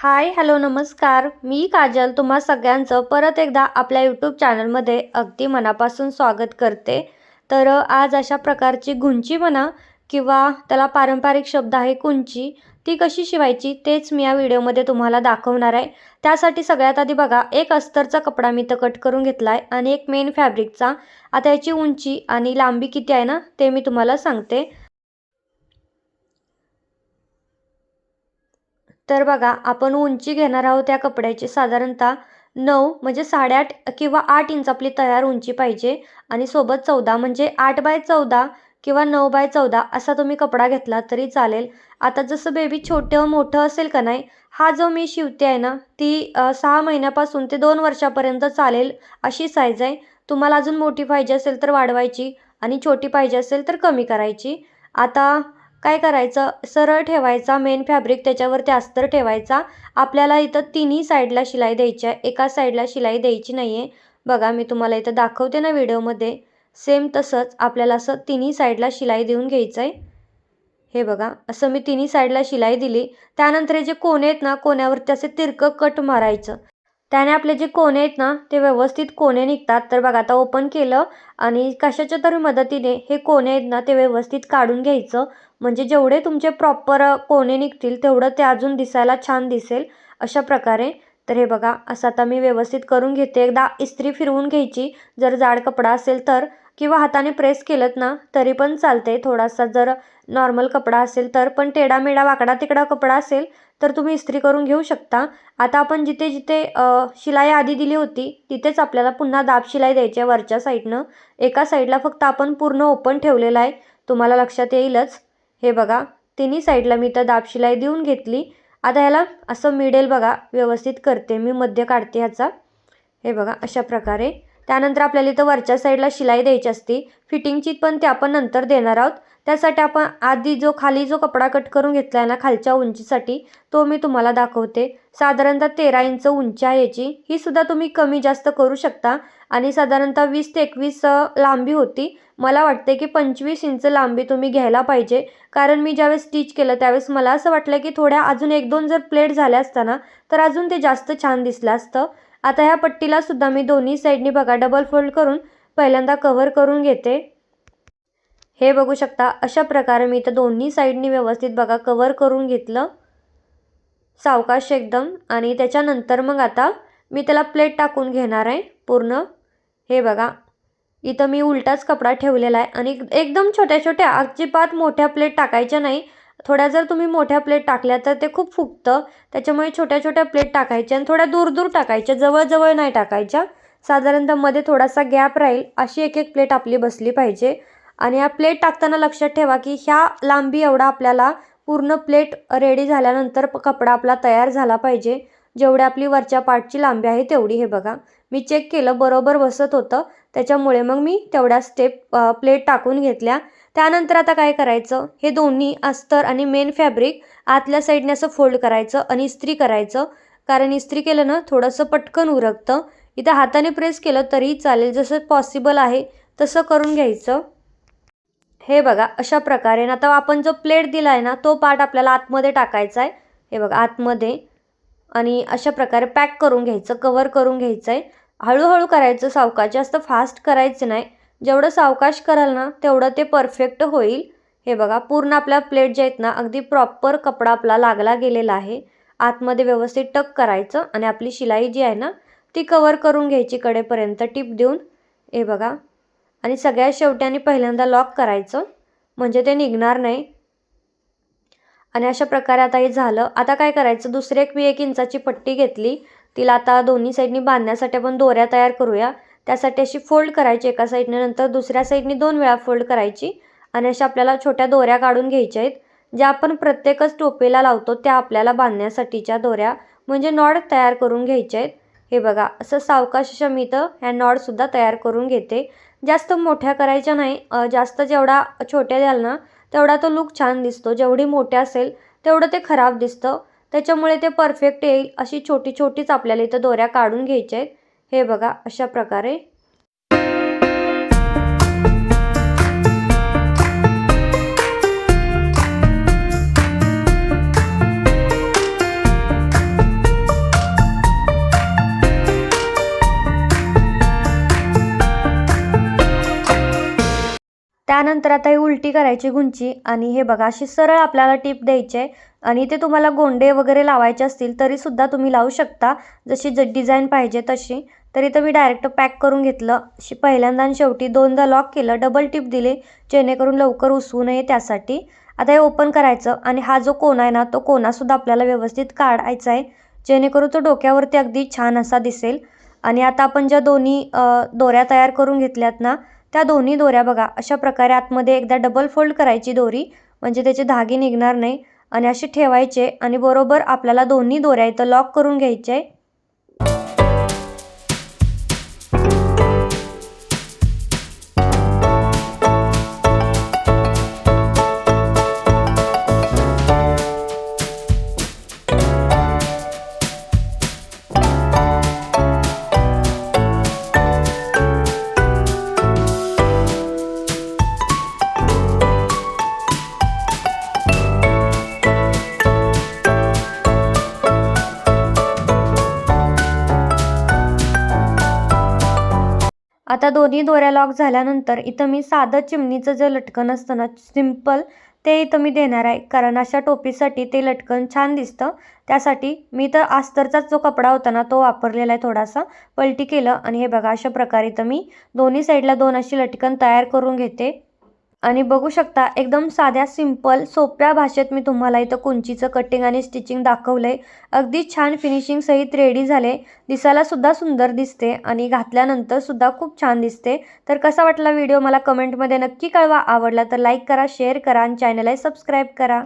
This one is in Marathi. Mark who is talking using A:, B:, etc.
A: हाय हॅलो नमस्कार. मी काजल. तुम्हा सगळ्यांचं परत एकदा आपल्या यूट्यूब चॅनलमध्ये अगदी मनापासून स्वागत करते. तर आज अशा प्रकारची गुंची म्हणा किंवा त्याला पारंपरिक शब्द आहे कुंची ती कशी शिवायची तेच मी या व्हिडिओमध्ये तुम्हाला दाखवणार आहे. त्यासाठी सगळ्यात आधी बघा एक अस्तरचा कपडा मी तर कट करून घेतला आहे आणि एक मेन फॅब्रिकचा आता याची उंची आणि लांबी किती आहे ना ते मी तुम्हाला सांगते. तर बघा आपण उंची घेणार आहोत त्या कपड्याची. साधारणतः नऊ म्हणजे साडेआठ किंवा आठ इंच आपली तयार उंची पाहिजे. आणि सोबत चौदा म्हणजे आठ बाय चौदा किंवा नऊ बाय चौदा असा तुम्ही कपडा घेतला तरी चालेल. आता जसं बेबी छोटं मोठं असेल का नाही हा जो मी शिवते आहे ना ती सहा महिन्यापासून ते दोन वर्षापर्यंत चालेल अशी साईज आहे. तुम्हाला अजून मोठी पाहिजे असेल तर वाढवायची आणि छोटी पाहिजे असेल तर कमी करायची. आता काय करायचं? सरळ ठेवायचा मेन फॅब्रिक त्याच्यावरती अस्तर ठेवायचा. आपल्याला इथं तिन्ही साईडला शिलाई द्यायची आहे. एका साईडला शिलाई द्यायची नाही आहे बघा मी तुम्हाला इथं दाखवते ना व्हिडिओमध्ये. सेम तसंच आपल्याला असं तिन्ही साईडला शिलाई देऊन घ्यायचं आहे हे बघा असं मी तिन्ही साईडला शिलाई दिली. त्यानंतर हे जे कोणे आहेत ना कोण्यावरती असे तिरकं कट मारायचं. त्याने आपले जे कोणे आहेत ना ते व्यवस्थित कोणे निघतात. तर बघा आता ओपन केलं आणि कशाच्या तरी मदतीने हे कोणे आहेत ना ते व्यवस्थित काढून घ्यायचं. म्हणजे जेवढे तुमचे प्रॉपर कोणे निघतील तेवढं ते अजून दिसायला छान दिसेल अशा प्रकारे. तर हे बघा असं आता मी व्यवस्थित करून घेते. एकदा इस्त्री फिरवून घ्यायची. जर जाड कपडा असेल तर किंवा हाताने प्रेस केलं ना तरी पण चालते थोडासा. जर नॉर्मल कपडा असेल तर पण टेढामेढा वाकडा तिकडा कपडा असेल तर तुम्ही इस्त्री करून घेऊ शकता. आता आपण जिथे जिथे शिलाई आधी दिली होती तिथेच आपल्याला पुन्हा दाब शिलाई द्यायची आहे वरच्या साईडनं. एका साईडला फक्त आपण पूर्ण ओपन ठेवलेलं आहे. तुम्हाला लक्षात येईलच. हे बघा तिन्ही साईडला मी तर दाब शिलाई देऊन घेतली. आता ह्याला असं मिडेल बघा व्यवस्थित करते मी मध्य काढते ह्याचा. हे बघा अशा प्रकारे. त्यानंतर आपल्याला इथं वरच्या साईडला शिलाई द्यायची असती. फिटिंगची पण ते आपण नंतर देणार आहोत. त्यासाठी आपण आधी जो खाली जो कपडा कट करून घेतला आहे ना खालच्या उंचीसाठी तो मी तुम्हाला दाखवते. साधारणतः तेरा इंच उंची आहे याची. ही सुद्धा तुम्ही कमी जास्त करू शकता. आणि साधारणतः वीस ते एकवीस लांबी होती. मला वाटते की पंचवीस इंच लांबी तुम्ही घ्यायला पाहिजे. कारण मी ज्यावेळेस स्टिच केलं त्यावेळेस मला असं वाटलं की थोड्या अजून एक दोन जर प्लेट झाल्या असताना तर अजून ते जास्त छान दिसलं असतं. आता ह्या पट्टीला सुद्धा मी दोन्ही साईडनी बघा डबल फोल्ड करून पहिल्यांदा कव्हर करून घेते. हे बघू शकता अशा प्रकारे मी इथं दोन्ही साईडनी व्यवस्थित बघा कव्हर करून घेतलं. सावकाश एकदम. आणि त्याच्यानंतर मग आता मी त्याला प्लेट टाकून घेणार आहे पूर्ण. हे बघा इथं मी उलटाच कपडा ठेवलेला आहे. आणि एकदम छोट्या छोट्या अजिबात मोठ्या प्लेट टाकायच्या नाही. थोड्या जर तुम्ही मोठ्या प्लेट टाकल्या तर ते खूप फुगतं. त्याच्यामुळे छोट्या छोट्या प्लेट टाकायच्या आणि थोड्या दूर दूर टाकायच्या जवळजवळ नाही टाकायच्या. साधारणतः मध्ये थोडासा गॅप राहील अशी एक एक प्लेट आपली बसली पाहिजे. आणि या प्लेट टाकताना लक्षात ठेवा की ह्या लांबी एवढा आपल्याला पूर्ण प्लेट रेडी झाल्यानंतर कपडा आपला तयार झाला पाहिजे. जेवढी आपली वरच्या पार्टची लांबी आहे तेवढी हे बघा. मी चेक केलं बरोबर बसत होतं. त्याच्यामुळे मग मी तेवढ्या स्टेप प्लेट टाकून घेतल्या. त्यानंतर आता काय करायचं? हे दोन्ही अस्तर आणि मेन फॅब्रिक आतल्या साईडने असं फोल्ड करायचं आणि इस्त्री करायचं. कारण इस्त्री केलं ना थोडंसं पटकन उरकतं. इथं हाताने प्रेस केलं तरी चालेल. जसं पॉसिबल आहे तसं करून घ्यायचं. हे बघा अशा प्रकारे. ना आता आपण जो प्लेट दिला आहे ना तो पार्ट आपल्याला आतमध्ये टाकायचा आहे हे बघा आतमध्ये. आणि अशा प्रकारे पॅक करून घ्यायचं कवर करून घ्यायचं आहे हळूहळू करायचं सावकाश. जास्त फास्ट करायचं नाही. जेवढं सावकाश कराल ना तेवढं ते परफेक्ट होईल. हे बघा पूर्ण आपल्या प्लेट जे आहेत ना अगदी प्रॉपर कपडा आपला लागला गेलेला आहे. आतमध्ये व्यवस्थित टक करायचं आणि आपली शिलाई जी आहे ना ती कवर करून घ्यायची कडेपर्यंत टिप देऊन. हे बघा. आणि सगळ्या शेवटी आणि पहिल्यांदा लॉक करायचं. म्हणजे ते निघणार नाही. आणि अशा प्रकारे आता हे झालं. आता काय करायचं? दुसरी एक मी एक इंचाची पट्टी घेतली. तिला आता दोन्ही साईडनी बांधण्यासाठी आपण दोऱ्या तयार करूया. त्यासाठी अशी फोल्ड करायची एका साईडने नंतर दुसऱ्या साईडने दोन वेळा फोल्ड करायची आणि अशा आपल्याला छोट्या दोऱ्या काढून घ्यायच्या आहेत ज्या आपण प्रत्येकच टोपेला लावतो त्या आपल्याला बांधण्यासाठीच्या दोऱ्या म्हणजे नॉड तयार करून घ्यायच्या आहेत. हे बघा असं सावकाश अशा मी तर ह्या नॉडसुद्धा तयार करून घेते. जास्त मोठ्या करायच्या नाही जास्त जेवढा छोट्या द्याल ना तेवढा तो लुक छान दिसतो. जेवढी मोठ्या असेल तेवढं ते खराब दिसतं. त्याच्यामुळे ते परफेक्ट येईल अशी छोटी छोटीच आपल्याला इथं दोऱ्या काढून घ्यायच्या आहेत. हे बघा अशा प्रकारे. त्यानंतर आता ही उलटी करायची गुंची आणि हे बघा अशी सरळ आपल्याला टीप द्यायची आहे. आणि ते तुम्हाला गोंडे वगैरे लावायचे असतील तरीसुद्धा तुम्ही लावू शकता. जशी ज डिझाईन पाहिजे तशी. तर इथं मी डायरेक्ट पॅक करून घेतलं. शि पहिल्यांदा आणि शेवटी दोनदा लॉक केलं. डबल टिप दिले. जेणेकरून लवकर उसवू नये त्यासाठी. आता हे ओपन करायचं. आणि हा जो कोना आहे ना तो कोनासुद्धा आपल्याला व्यवस्थित काढायचा आहे. जेणेकरून तो डोक्यावरती अगदी छान असा दिसेल. आणि आता आपण ज्या दोन्ही दोऱ्या तयार करून घेतल्यात ना त्या दोन्ही दोऱ्या बघा. अशा प्रकारे आतमध्ये एकदा डबल फोल्ड करायची दोरी. म्हणजे त्याचे धागे निघणार नाही. आणि असे ठेवायचे आणि बरोबर आपल्याला दोन्ही दोऱ्या इथं लॉक करून घ्यायचे. आता दोन्ही दोऱ्या लॉक झाल्यानंतर इथं मी साधं चिमणीचं जे लटकन असतं ना सिंपल ते इथं मी देणार आहे. कारण अशा टोपीसाठी ते लटकन छान दिसतं. त्यासाठी मी तर आस्तरचाच जो कपडा होता ना तो वापरलेला आहे थोडासा. पलटी केलं आणि हे बघा अशा प्रकारे इथं मी दोन्ही साईडला दोन अशी लटकन तयार करून घेते. आणि बघू शकता एकदम साध्या सिंपल सोप्या भाषेत मी तुम्हाला इथं कुंचीचं कटिंग आणि स्टिचिंग दाखवलं आहे अगदी छान फिनिशिंग सहित रेडी झाले. दिसायला सुद्धा सुंदर दिसते आणि घातल्यानंतर सुद्धा खूप छान दिसते. तर कसा वाटला व्हिडिओ मला कमेंटमध्ये नक्की कळवा. आवडला तर लाईक करा शेअर करा आणि चॅनलला सबस्क्राईब करा.